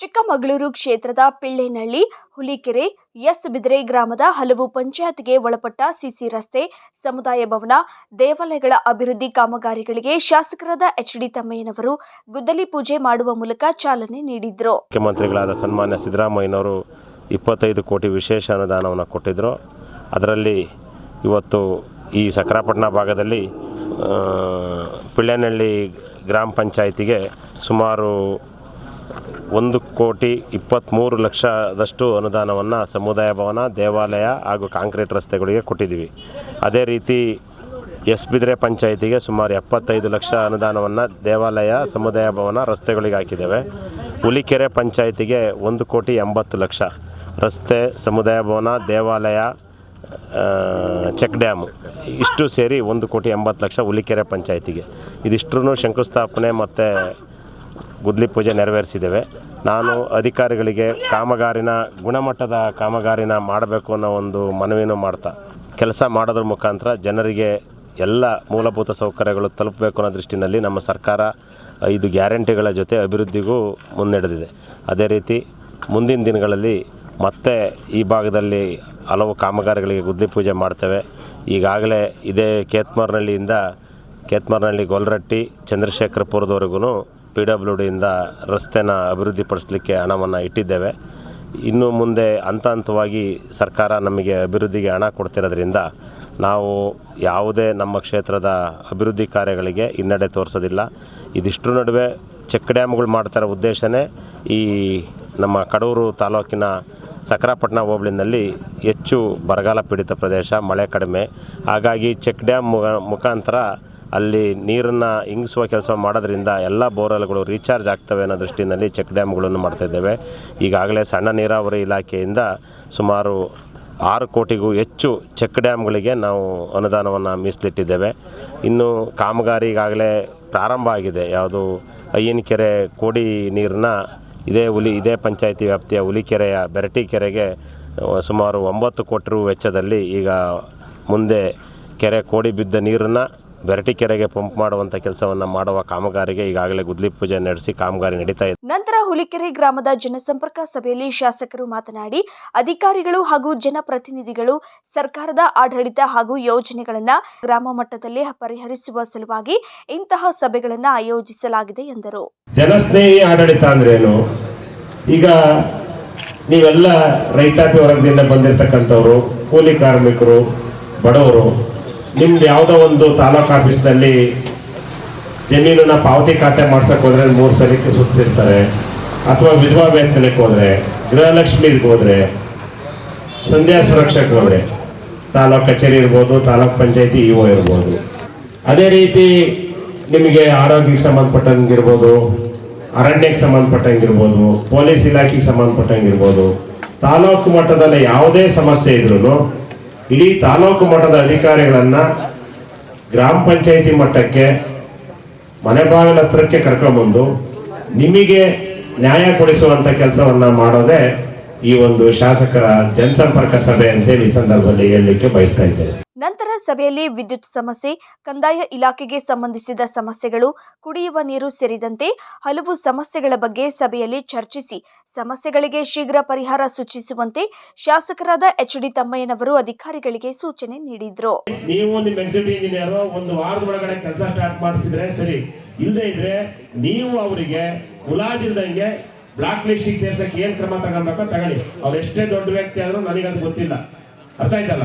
ಚಿಕ್ಕಮಗಳೂರು ಕ್ಷೇತ್ರದ ಪಿಳ್ಳೇನಹಳ್ಳಿ ಹುಲಿಕೆರೆ ಎಸ್ ಬಿದರೆ ಗ್ರಾಮದ ಹಲವು ಪಂಚಾಯತ್ಗೆ ಒಳಪಟ್ಟ ಸಿಸಿ ರಸ್ತೆ, ಸಮುದಾಯ ಭವನ, ದೇವಾಲಯಗಳ ಅಭಿವೃದ್ಧಿ ಕಾಮಗಾರಿಗಳಿಗೆ ಶಾಸಕರಾದ ಎಚ್ ಡಿ ತಮ್ಮಯ್ಯನವರು ಗುದ್ದಲಿ ಪೂಜೆ ಮಾಡುವ ಮೂಲಕ ಚಾಲನೆ ನೀಡಿದರು. ಮುಖ್ಯಮಂತ್ರಿಗಳಾದ ಸನ್ಮಾನ್ಯ ಸಿದ್ದರಾಮಯ್ಯನವರು ಇಪ್ಪತ್ತೈದು ಕೋಟಿ ವಿಶೇಷ ಅನುದಾನವನ್ನು ಕೊಟ್ಟಿದ್ದರು ಅದರಲ್ಲಿ ಇವತ್ತು ಈ ಸಕರಾಪಟ್ಟಣ ಭಾಗದಲ್ಲಿ ಪಿಳ್ಳೇನಹಳ್ಳಿ ಗ್ರಾಮ ಪಂಚಾಯಿತಿಗೆ ಸುಮಾರು ಒಂದು ಕೋಟಿ ಇಪ್ಪತ್ತ್ಮೂರು ಲಕ್ಷದಷ್ಟು ಅನುದಾನವನ್ನು ಸಮುದಾಯ ಭವನ, ದೇವಾಲಯ ಹಾಗೂ ಕಾಂಕ್ರೀಟ್ ರಸ್ತೆಗಳಿಗೆ ಕೊಟ್ಟಿದ್ದೀವಿ. ಅದೇ ರೀತಿ ಎಸ್ ಬಿದ್ರೆ ಪಂಚಾಯಿತಿಗೆ ಸುಮಾರು ಎಪ್ಪತ್ತೈದು ಲಕ್ಷ ಅನುದಾನವನ್ನು ದೇವಾಲಯ, ಸಮುದಾಯ ಭವನ ರಸ್ತೆಗಳಿಗೆ ಹಾಕಿದ್ದೇವೆ. ಹುಲಿಕೆರೆ ಪಂಚಾಯಿತಿಗೆ ಒಂದು ಕೋಟಿ ಎಂಬತ್ತು ಲಕ್ಷ. ರಸ್ತೆ, ಸಮುದಾಯ ಭವನ, ದೇವಾಲಯ ಚೆಕ್ ಡ್ಯಾಮು ಇಷ್ಟು ಸೇರಿ ಒಂದು ಕೋಟಿ ಎಂಬತ್ತು ಲಕ್ಷ ಹುಲಿಕೆರೆ ಪಂಚಾಯಿತಿಗೆ. ಇದಿಷ್ಟು ಶಂಕುಸ್ಥಾಪನೆ ಮತ್ತು ಗುದ್ಲಿ ಪೂಜೆ ನೆರವೇರಿಸಿದ್ದೇವೆ. ನಾನು ಅಧಿಕಾರಿಗಳಿಗೆ ಕಾಮಗಾರಿನ ಗುಣಮಟ್ಟದ ಕಾಮಗಾರಿನ ಮಾಡಬೇಕು ಅನ್ನೋ ಒಂದು ಮನವಿನೂ ಮಾಡ್ತಾ, ಕೆಲಸ ಮಾಡೋದ್ರ ಮುಖಾಂತರ ಜನರಿಗೆ ಎಲ್ಲ ಮೂಲಭೂತ ಸೌಕರ್ಯಗಳು ತಲುಪಬೇಕು ಅನ್ನೋ ದೃಷ್ಟಿನಲ್ಲಿ ನಮ್ಮ ಸರ್ಕಾರ ಐದು ಗ್ಯಾರಂಟಿಗಳ ಜೊತೆ ಅಭಿವೃದ್ಧಿಗೂ ಮುನ್ನಡೆದಿದೆ. ಅದೇ ರೀತಿ ಮುಂದಿನ ದಿನಗಳಲ್ಲಿ ಮತ್ತೆ ಈ ಭಾಗದಲ್ಲಿ ಹಲವು ಕಾಮಗಾರಿಗಳಿಗೆ ಗುದ್ಲಿ ಪೂಜೆ ಮಾಡ್ತೇವೆ. ಈಗಾಗಲೇ ಇದೇ ಕೇತ್ಮಾರ್ನಹಳ್ಳಿಯಿಂದ ಕೇತ್ಮಾರ್ನಹಳ್ಳಿ ಗೊಲ್ರಟ್ಟಿ, ಚಂದ್ರಶೇಖರಪುರದವರೆಗೂ ಪಿ ಡಬ್ಲ್ಯೂ ಡಿಯಿಂದ ರಸ್ತೆನ ಅಭಿವೃದ್ಧಿಪಡಿಸಲಿಕ್ಕೆ ಹಣವನ್ನು ಇಟ್ಟಿದ್ದೇವೆ. ಇನ್ನು ಮುಂದೆ ಹಂತ ಹಂತವಾಗಿ ಸರ್ಕಾರ ನಮಗೆ ಅಭಿವೃದ್ಧಿಗೆ ಹಣ ಕೊಡ್ತಿರೋದ್ರಿಂದ ನಾವು ಯಾವುದೇ ನಮ್ಮ ಕ್ಷೇತ್ರದ ಅಭಿವೃದ್ಧಿ ಕಾರ್ಯಗಳಿಗೆ ಹಿನ್ನಡೆ ತೋರಿಸೋದಿಲ್ಲ. ಇದಿಷ್ಟರ ನಡುವೆ ಚೆಕ್ ಡ್ಯಾಮ್ಗಳು ಮಾಡ್ತಾರೋ ಉದ್ದೇಶನೇ ಈ ನಮ್ಮ ಕಡೂರು ತಾಲೂಕಿನ ಸಕರಾಪಟ್ಟಣ ಹೋಬಳಿನಲ್ಲಿ ಹೆಚ್ಚು ಬರಗಾಲ ಪೀಡಿತ ಪ್ರದೇಶ, ಮಳೆ ಕಡಿಮೆ. ಹಾಗಾಗಿ ಚೆಕ್ ಡ್ಯಾಮ್ ಮುಖ ಮುಖಾಂತರ ಅಲ್ಲಿ ನೀರನ್ನು ಇಂಗಿಸುವ ಕೆಲಸ ಮಾಡೋದ್ರಿಂದ ಎಲ್ಲ ಬೋರ್ವೆಲ್ಗಳು ರೀಚಾರ್ಜ್ ಆಗ್ತವೆ ಅನ್ನೋ ದೃಷ್ಟಿನಲ್ಲಿ ಚೆಕ್ ಡ್ಯಾಮ್ಗಳನ್ನು ಮಾಡ್ತಾಯಿದ್ದೇವೆ ಈಗಾಗಲೇ ಸಣ್ಣ ನೀರಾವರಿ ಇಲಾಖೆಯಿಂದ ಸುಮಾರು ಆರು ಕೋಟಿಗೂ ಹೆಚ್ಚು ಚೆಕ್ ಡ್ಯಾಮ್ಗಳಿಗೆ ನಾವು ಅನುದಾನವನ್ನು ಮೀಸಲಿಟ್ಟಿದ್ದೇವೆ. ಇನ್ನು ಕಾಮಗಾರಿ ಈಗಾಗಲೇ ಪ್ರಾರಂಭ ಆಗಿದೆ. ಯಾವುದು ಅಯ್ಯನಕೆರೆ ಕೋಡಿ ನೀರನ್ನ ಇದೇ ಹುಲಿ, ಇದೇ ಪಂಚಾಯಿತಿ ವ್ಯಾಪ್ತಿಯ ಹುಲಿಕೆರೆಯ ಬೆರಟಿ ಕೆರೆಗೆ ಸುಮಾರು ಒಂಬತ್ತು ಕೋಟಿ ರು ವೆಚ್ಚದಲ್ಲಿ ಈಗ ಮುಂದೆ ಕೆರೆ ಕೋಡಿ ಬಿದ್ದ ನೀರನ್ನು ಬೆರಟಿ ಕೆರೆಗೆ ಪಂಪ್ ಮಾಡುವಂತ ಕೆಲಸವನ್ನ ಮಾಡುವ ಕಾಮಗಾರಿಗೆ ಈಗಾಗಲೇ ಗುದ್ಲಿ ಪೂಜೆ ನಡೆಸಿ ಕಾಮಗಾರಿ ನಡೀತಾ ಇದೆ. ನಂತರ ಹುಲಿಕೆರೆ ಗ್ರಾಮದ ಜನಸಂಪರ್ಕ ಸಭೆಯಲ್ಲಿ ಶಾಸಕರು ಮಾತನಾಡಿ ಅಧಿಕಾರಿಗಳು ಹಾಗೂ ಜನಪ್ರತಿನಿಧಿಗಳು ಸರ್ಕಾರದ ಆಡಳಿತ ಹಾಗೂ ಯೋಜನೆಗಳನ್ನ ಗ್ರಾಮ ಮಟ್ಟದಲ್ಲಿ ಪರಿಹರಿಸುವ ಸಲುವಾಗಿ ಇಂತಹ ಸಭೆಗಳನ್ನ ಆಯೋಜಿಸಲಾಗಿದೆ ಎಂದರು. ಜನಸ್ನೇಹಿ ಆಡಳಿತ ಅಂದ್ರೇನು ಈಗ ನೀವೆಲ್ಲ ರೈತಾಪಿ ವರ್ಗದಿಂದ ಬಂದಿರತಕ್ಕಂಥವ್ರು ಕೂಲಿ ಕಾರ್ಮಿಕರು ಬಡವರು ನಿಮ್ದು ಯಾವುದೋ ಒಂದು ತಾಲೂಕು ಆಫೀಸ್ನಲ್ಲಿ ಜಮೀನನ್ನ ಪಾವತಿ ಖಾತೆ ಮಾಡ್ಸಕ್ಕೆ ಹೋದ್ರೆ ಮೂರು ಸಲಕ್ಕೆ ಸುತ್ತಿರ್ತಾರೆ. ಅಥವಾ ವಿಧವಾ ವೇತನಕ್ಕೆ ಹೋದ್ರೆ ಗೃಹಲಕ್ಷ್ಮಿಗೆ ಹೋದ್ರೆ, ಸಂಧ್ಯಾ ಸುರಕ್ಷಕ್ಕೆ ಹೋದ್ರೆ, ತಾಲೂಕು ಕಚೇರಿ ಇರ್ಬೋದು, ತಾಲೂಕ್ ಪಂಚಾಯತಿ ಇ ಒ ಇರ್ಬೋದು. ಅದೇ ರೀತಿ ನಿಮಗೆ ಆರೋಗ್ಯಕ್ಕೆ ಸಂಬಂಧಪಟ್ಟಂಗಿರ್ಬೋದು, ಅರಣ್ಯಕ್ಕೆ ಸಂಬಂಧಪಟ್ಟಂಗಿರ್ಬೋದು, ಪೊಲೀಸ್ ಇಲಾಖೆಗೆ ಸಂಬಂಧಪಟ್ಟಂಗಿರ್ಬೋದು, ತಾಲೂಕು ಮಟ್ಟದಲ್ಲಿ ಯಾವುದೇ ಸಮಸ್ಯೆ ಇದ್ರೂ ಇಡೀ ತಾಲೂಕು ಮಟ್ಟದ ಅಧಿಕಾರಿಗಳನ್ನು ಗ್ರಾಮ ಪಂಚಾಯಿತಿ ಮಟ್ಟಕ್ಕೆ ಮನೆ ಬಾಗಿಲ ಹತ್ರಕ್ಕೆ ಕರ್ಕೊಂಬಂದು ನಿಮಗೆ ನ್ಯಾಯ ಕೊಡಿಸುವಂತ ಕೆಲಸವನ್ನ ಮಾಡೋದೇ ಈ ಒಂದು ಶಾಸಕರ ಜನಸಂಪರ್ಕ ಸಭೆ ಅಂತೇಳಿ ಈ ಸಂದರ್ಭದಲ್ಲಿ ಹೇಳಲಿಕ್ಕೆ ಬಯಸ್ತಾ ಇದ್ದೇನೆ. ನಂತರ ಸಭೆಯಲ್ಲಿ ವಿದ್ಯುತ್ ಸಮಸ್ಯೆ, ಕಂದಾಯ ಇಲಾಖೆಗೆ ಸಂಬಂಧಿಸಿದ ಸಮಸ್ಯೆಗಳು, ಕುಡಿಯುವ ನೀರು ಸೇರಿದಂತೆ ಹಲವು ಸಮಸ್ಯೆಗಳ ಬಗ್ಗೆ ಸಭೆಯಲ್ಲಿ ಚರ್ಚಿಸಿ, ಸಮಸ್ಯೆಗಳಿಗೆ ಶೀಘ್ರ ಪರಿಹಾರ ಸೂಚಿಸುವಂತೆ ಶಾಸಕರಾದ ಎಚ್ ಡಿ ತಮ್ಮಯ್ಯನವರು ಅಧಿಕಾರಿಗಳಿಗೆ ಸೂಚನೆ ನೀಡಿದ್ರು. ನೀವು ನಿಮ್ಮ ಇಂಜಿನಿಯರ್ ಒಂದು ವಾರದ ಒಳಗಡೆ ಕೆಲಸ ಸ್ಟಾರ್ಟ್ ಮಾಡಿಸಿದ್ರೆ ಸರಿ. ಇಲ್ಲದೆ ಇದ್ರೆ ನೀವು ಅವರಿಗೆ ಮುಲಾಜಿಲ್ದಂಗೆ ಬ್ಲಾಕ್ ಲಿಸ್ಟಿಗೆ ಸೇರ್ಸಕ್ಕೆ ಏನ್ ಕ್ರಮ ತಗೊಳ್ಬೇಕೋ ತಗೊಳ್ಳಿ. ಅವ್ರು ಎಷ್ಟೇ ದೊಡ್ಡ ವ್ಯಕ್ತಿ ಆದ್ರೂ ನನಗೆ ಅದು ಗೊತ್ತಿಲ್ಲ. ಅರ್ಥ ಆಯ್ತಲ್ಲ?